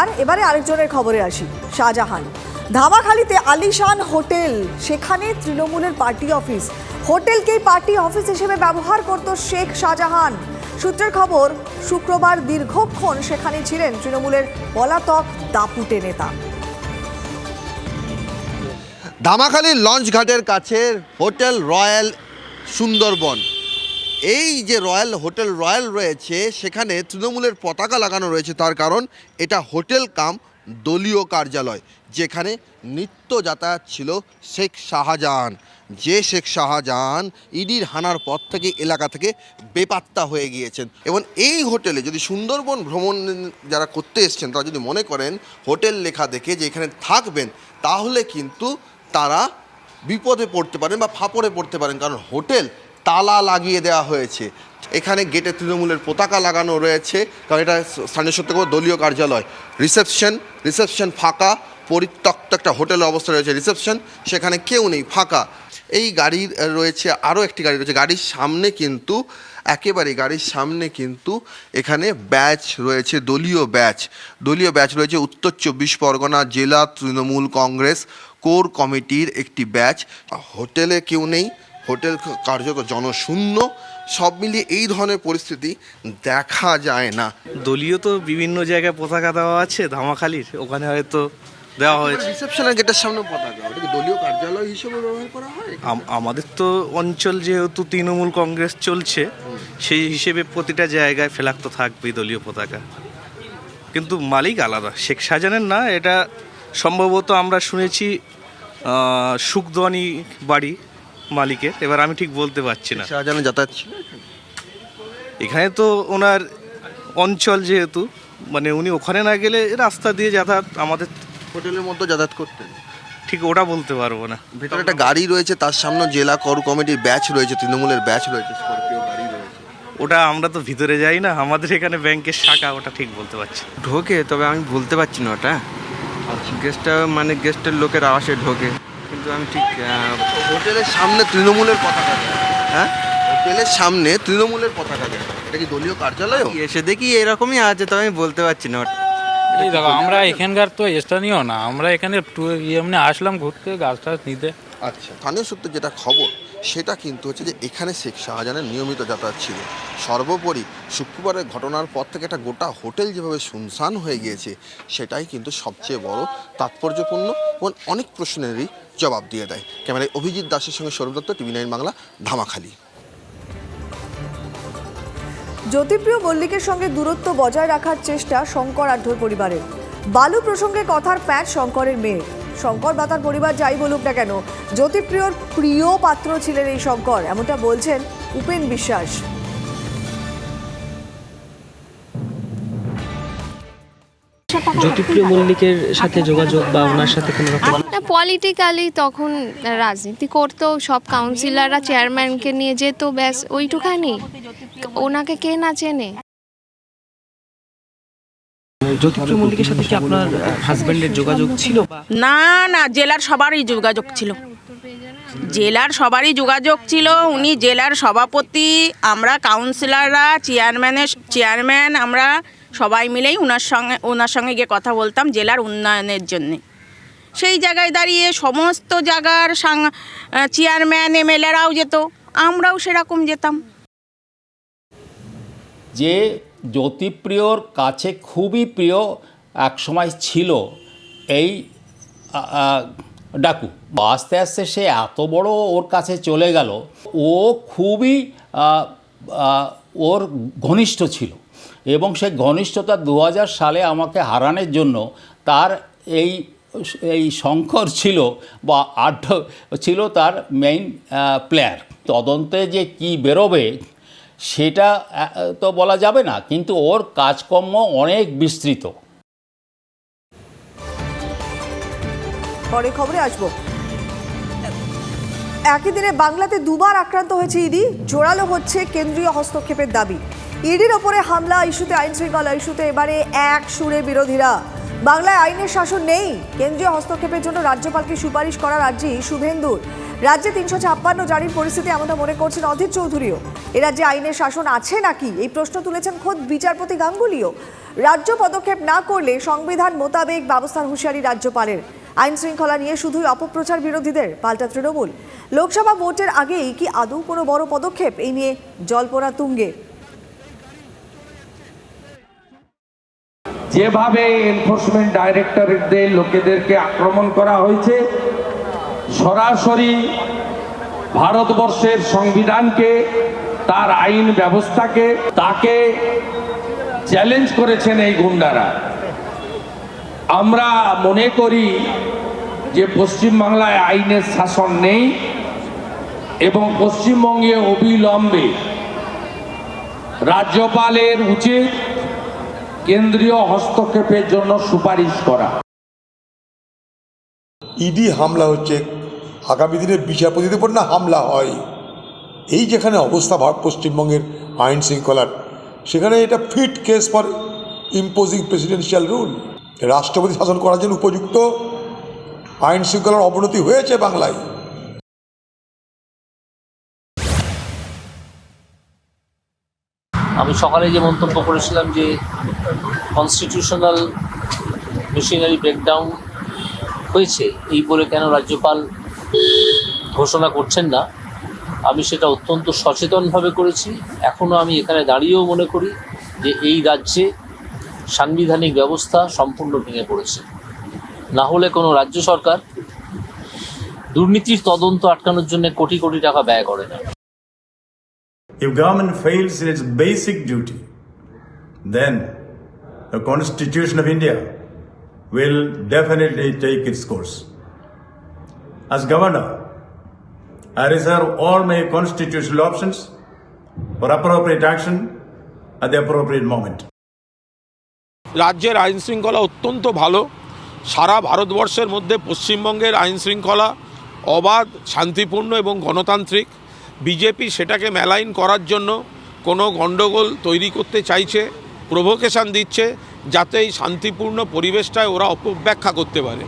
আর এবারে আরেকজনের খবরে আসি, শাহজাহান। ধামাখালিতে আলিশান হোটেল, সেখানে তৃণমূলের পার্টি অফিস। হোটেলকেই পার্টি অফিস হিসেবে ব্যবহার করত শেখ শাহজাহান। সূত্রের খবর, শুক্রবার দীর্ঘক্ষণ সেখানে ছিলেন তৃণমূলের পলাতক দাপুটে নেতা। ধামাখালীর লঞ্চ ঘাটের কাছে হোটেল রয়্যাল সুন্দরবন। এই যে রয়্যাল, হোটেল রয়্যাল রয়েছে, সেখানে তৃণমূলের পতাকা লাগানো রয়েছে, তার কারণ এটা হোটেল কাম দলীয় কার্যালয়, যেখানে নিত্য যাতায়াত ছিল শেখ শাহজাহান। যে শেখ শাহজাহান ইডির হানার পর থেকে এলাকা থেকে বেপাত্তা হয়ে গিয়েছেন। এবং এই হোটেলে যদি সুন্দরবন ভ্রমণ যারা করতে এসছেন, তারা যদি মনে করেন হোটেল লেখা দেখে যে এখানে থাকবেন, তাহলে কিন্তু তারা বিপদে পড়তে পারেন বা ফাপড়ে পড়তে পারেন। কারণ হোটেল তালা লাগিয়ে দেওয়া হয়েছে। এখানে গেটে তৃণমূলের পতাকা লাগানো রয়েছে, কারণ এটা স্থানীয় সত্য দলীয় কার্যালয়। রিসেপশন রিসেপশন ফাঁকা, পরিত্যক্ত একটা হোটেলের অবস্থা রয়েছে রিসেপশন, সেখানে কেউ নেই, ফাঁকা। এই গাড়ির রয়েছে, আরও একটি গাড়ি রয়েছে, গাড়ির সামনে কিন্তু, একেবারে গাড়ির সামনে কিন্তু এখানে ব্যাচ রয়েছে, দলীয় ব্যাচ। দলীয় ব্যাচ রয়েছে উত্তর চব্বিশ পরগনা জেলা তৃণমূল কংগ্রেস কোর কমিটির একটি ব্যাচ। হোটেলে কেউ নেই হোটেল কার্যত জনশূন্য সব মিলিয়ে এই ধরনের পরিস্থিতি দেখা যায় না। দলীয় তো বিভিন্ন জায়গায় পতাকা দেওয়া আছে ধামাখালির ওখানে হয়তো দেওয়া হয়েছে। রিসেপশনের গেটের সামনে পতাকা ওটা দলীয় কার্যালয় হিসেবে ব্যবহার করা হয়? আমাদের তো অঞ্চল যেহেতু তৃণমূল কংগ্রেস চলছে সেই হিসেবে প্রতিটা জায়গায় ফেলাক তো থাকবেই দলীয় পতাকা। কিন্তু মালিক আলাদা শেখ শাহজাহানের না এটা সম্ভবত আমরা শুনেছি সুখদনি বাড়ি মালিকের এবার আমি ঠিক বলতে পারছি না। শাহজাহানের যাতায়াত ছিল এখানে? এখানে তো ওনার অঞ্চল যেহেতু মানে উনি ওখানে না গেলে রাস্তা দিয়ে যাতায়াত আমাদের হোটেলের মধ্যে যাতায়াত করতেন। ঠিক ওটা বলতে পারব না। ভেতরে একটা গাড়ি রয়েছে তার সামনে জেলা কর কমিটির ব্যাচ রয়েছে তৃণমূলের ব্যাচ রয়েছে স্করপিও গাড়ি রয়েছে। ওটা আমরা তো ভিতরে যাই না আমাদের এখানে ব্যাংকের শাখা ওটা ঠিক বলতে পারছি ঢোকে তবে আমি বলতে পারছি না ওটা। গেস্টটা মানে গেস্টের লোকের আওয়াজে ঢোকে। কিন্তু আমি ঠিক হোটেলের সামনে তৃণমূলের পতাকা হ্যাঁ? হোটেলের সামনে তৃণমূলের পতাকা এটা কি দলীয় কার্যালয়? এসে দেখি এরকমই আছে তবে আমি বলতে পারছি না। ওটা এই দেখো আমরা এখানকার তো স্থানীয় না। আমরা এখানে এমনি আসলাম ঘুরতে গাছ টাছ নিতে। আচ্ছা স্থানীয় সূত্রে যেটা খবর সেটা কিন্তু হচ্ছে যে এখানে শেখ শাহজাহানের নিয়মিত যাতায়াত ছিল। সর্বোপরি শুক্রবারের ঘটনার পর থেকে একটা গোটা হোটেল যেভাবে শুনশান হয়ে গিয়েছে, সেটাই কিন্তু সবচেয়ে বড় তাৎপর্যপূর্ণ এবং অনেক প্রশ্নেরই জবাব দিয়ে দেয়। ক্যামেরায় অভিজিৎ দাসের সঙ্গে সৌরভ দত্ত, টিভি নাইন বাংলা, ধামাখালি। জ্যোতিপ্রিয় মল্লিকের সঙ্গে দূরত্ব বজায় রাখার চেষ্টা শঙ্কর আঢ্যর পরিবারের। বালু প্রসঙ্গে কথার প্যাট শঙ্করের মেয়ে শঙ্কর বা তার পরিবার যাই বলুক না কেন জ্যোতিপ্রিয়র প্রিয় পাত্র ছিলেন এই শঙ্কর এমনটা বলছেন উপেন বিশ্বাস। জ্যোতিপ্রিয় মল্লিকের সাথে যোগাযোগ বা ওনার সাথে কোনো রকম না পলিটিক্যালি তখন রাজনীতি করতো সব কাউন্সিলররা চেয়ারম্যানকে নিয়ে যেত ব্যাস ওইটুখানি। ওনাকে কে না চেনে? জ্যোতিপ্রিয় মল্লিকের সাথে কি আপনার হাজবেন্ডের যোগাযোগ ছিল না না জেলার সবারই যোগাযোগ ছিল। জেলার সবারই যোগাযোগ ছিল। উনি জেলার সভাপতি আমরা কাউন্সিলররা চেয়ারম্যানের চেয়ারম্যান আমরা সবাই মিলেই ওনার সঙ্গে ওনার সঙ্গে গিয়ে কথা বলতাম জেলার উন্নয়নের জন্যে। সেই জায়গায় দাঁড়িয়ে সমস্ত জায়গার সাং- চেয়ারম্যান এমএলএরাও যেত আমরাও সেরকম যেতাম। যে জ্যোতিপ্রিয়র কাছে খুবই প্রিয় এক সময় ছিল এই ডাকু। আস্তে আস্তে সে এত বড় ওর কাছে চলে গেল, ও খুবই ওর ঘনিষ্ঠ ছিল এবং সে ঘনিষ্ঠতা দু হাজার সালে আমাকে হারানোর জন্য তার এই এই শঙ্কর ছিল বা আঢ্য ছিল তার মেইন প্লেয়ার তদন্তে যে কি বেরোবে সেটা তো বলা যাবে না, কিন্তু ওর কাজকর্ম অনেক বিস্তৃত। পরে খবরে আসব। একই দিনে বাংলাতে দুবার আক্রান্ত হয়েছে ইডি, জোরালো হচ্ছে কেন্দ্রীয় হস্তক্ষেপের দাবি। ইডির ওপরে হামলা, ইস্যুতে আইন শৃঙ্খলা ইস্যুতে এবারে এক সুরে বিরোধীরা। বাংলায় আইনের শাসন নেই। কেন্দ্রীয় হস্তক্ষেপের জন্য রাজ্যপালকে সুপারিশ করার আর্জি শুভেন্দুর। রাজ্যে তিনশো ছাপ্পান্ন জারির পরিস্থিতি এমনটা মনে করছেন অধীর চৌধুরীও। এ রাজ্যে আইনের শাসন আছে নাকি? এই প্রশ্ন তুলেছেন খোদ বিচারপতি গাঙ্গুলিও। রাজ্য পদক্ষেপ না করলে সংবিধান মোতাবেক ব্যবস্থার হুঁশিয়ারি রাজ্যপালের। আইন শৃঙ্খলা নিয়ে শুধুই অপপ্রচার বিরোধীদের, পাল্টা তৃণমূল। লোকসভা ভোটের আগেই কি আদৌ কোনো বড় পদক্ষেপ? এই নিয়ে জল্পনা তুঙ্গে। যেভাবে এনফোর্সমেন্ট ডাইরেক্টরেটদের লোকেদেরকে আক্রমণ করা হয়েছে, সরাসরি ভারতবর্ষের সংবিধানকে, তার আইন ব্যবস্থাকে, তাকে চ্যালেঞ্জ করেছেন এই গুন্ডারা। আমরা মনে করি যে পশ্চিমবাংলায় আইনের শাসন নেই এবং পশ্চিমবঙ্গে অবিলম্বে রাজ্যপালের উচিত কেন্দ্রীয় হস্তক্ষেপের জন্য সুপারিশ করা। ইডি হামলা হচ্ছে, আগামী দিনে বিচারপতিদের উপর না হামলা হয়? এই যেখানে অবস্থা ভারত পশ্চিমবঙ্গের আইন শৃঙ্খলার, সেখানে এটা fit case for imposing presidential rule রাষ্ট্রপতি শাসন করার জন্য উপযুক্ত আইন শৃঙ্খলার অবনতি হয়েছে বাংলায়। আমি সকালে যে মন্তব্য করেছিলাম যে কনস্টিটিউশনাল মেশিনারি ব্রেকডাউন হয়েছে, এই বলে কেন রাজ্যপাল ঘোষণা করছেন না, আমি সেটা অত্যন্ত সচেতনভাবে করেছি। এখনও আমি এখানে দাঁড়িয়েও মনে করি যে এই রাজ্যে সাংবিধানিক ব্যবস্থা সম্পূর্ণ ভেঙে পড়েছে। না হলে কোনো রাজ্য সরকার দুর্নীতির তদন্ত আটকানোর জন্য কোটি কোটি টাকা ব্যয় করে না। If government fails in its basic duty, then the Constitution of India will definitely take its course. As governor, I reserve all my constitutional options for appropriate action at the appropriate moment. রাজ্যের আইন শৃঙ্খলা অত্যন্ত ভালো সারা ভারতবর্ষের মধ্যে পশ্চিমবঙ্গের আইন শৃঙ্খলা অবাধ শান্তিপূর্ণ এবং গণতান্ত্রিক বিজেপি সেটাকে মেলাইন করার জন্য কোনো গণ্ডগোল তৈরি করতে চাইছে প্রভোকেশান দিচ্ছে, যাতে এই শান্তিপূর্ণ পরিবেশটায় ওরা অপব্যাখ্যা করতে পারে।